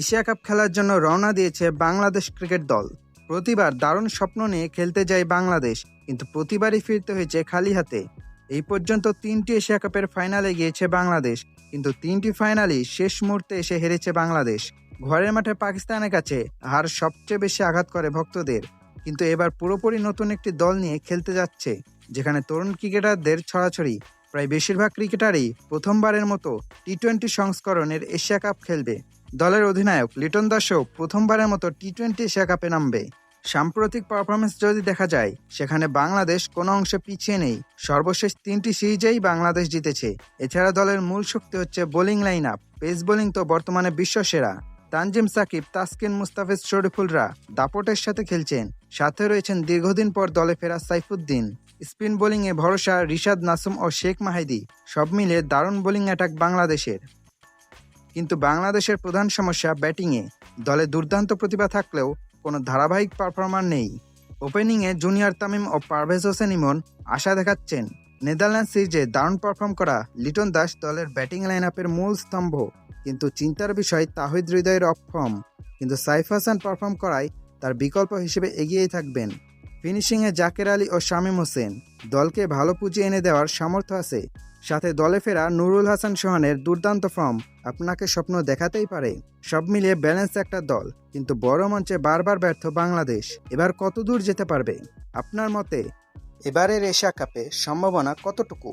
Asia cup খেলার জন্য রওনা দিয়েছে বাংলাদেশ ক্রিকেট দল। প্রতিবার দারুণ স্বপ্ন নিয়ে খেলতে যায় বাংলাদেশ, কিন্তু প্রতিবারই ফিরতে হয়েছে খালি হাতে। এই পর্যন্ত তিনটি এশিয়া কাপের ফাইনালে গিয়েছে বাংলাদেশ, কিন্তু তিনটি ফাইনালই শেষ মুহূর্তে এসে হেরেছে বাংলাদেশ। ঘরের মাঠে পাকিস্তানের কাছে হার সবচেয়ে বেশি আঘাত করে ভক্তদের, কিন্তু এবার পুরোপুরি নতুন একটি দল নিয়ে খেলতে যাচ্ছে, যেখানে তরুণ ক্রিকেটারদের ছড়াছড়ি। প্রায় বেশিরভাগ ক্রিকেটারই প্রথমবারের মতো টি টোয়েন্টি সংস্করণের এশিয়া কাপ খেলবে। দলের অধিনায়ক লিটন দাসও প্রথমবারের মতো টি টোয়েন্টি কাপে নামবে। সাম্প্রতিক পারফরমেন্স যদি দেখা যায়, সেখানে বাংলাদেশ কোনো অংশে পিছিয়ে নেই। সর্বশেষ তিনটি সিরিজেই বাংলাদেশ জিতেছে। এছাড়া দলের মূল শক্তি হচ্ছে bowling line up pace bowling তো বর্তমানে বিশ্বসেরা। তানজিম সাকিব, তাসকিন মুস্তাফিজ, শরীফুলরা দাপটের সাথে খেলছেন। সাথে রয়েছেন দীর্ঘদিন পর দলে ফেরা সাইফুদ্দিন। স্পিন বোলিংয়ে ভরসা রিশাদ নাসুম ও শেখ মাহিদি। সব মিলে দারুণ বোলিং অ্যাটাক বাংলাদেশের। কিন্তু বাংলাদেশের প্রধান সমস্যা ব্যাটিংয়ে দলে দুর্দান্ত প্রতিভা থাকলেও কোনো ধারাবাহিক পারফর্মার নেই। ওপেনিংয়ে জুনিয়র তামিম ও পারভেজ হোসেন ইমন আশা দেখাচ্ছেন নেদারল্যান্ড সিরিজে দারুণ পারফর্ম করা লিটন দাস দলের ব্যাটিং লাইন আপের মূল স্তম্ভ। কিন্তু চিন্তার বিষয় তাহিদ হৃদয়ের অক্ষম। কিন্তু সাইফ হাসান পারফর্ম করায় তার বিকল্প হিসেবে এগিয়েই থাকবেন। ফিনিশিংয়ে জাকের আলী ও শামীম হোসেন দলকে ভালো পুঁজি এনে দেওয়ার সামর্থ্য আছে। সাথে দলে ফেরা নুরুল হাসান সোহানের দুর্দান্ত ফর্ম আপনাকে স্বপ্ন দেখাতেই পারে। সব মিলিয়ে ব্যালেন্স একটা দল, কিন্তু বড় মঞ্চে বারবার ব্যর্থ বাংলাদেশ। এবার কত দূর যেতে পারবে? আপনার মতে? এবারের এশিয়া কাপে সম্ভাবনা কতটুকু?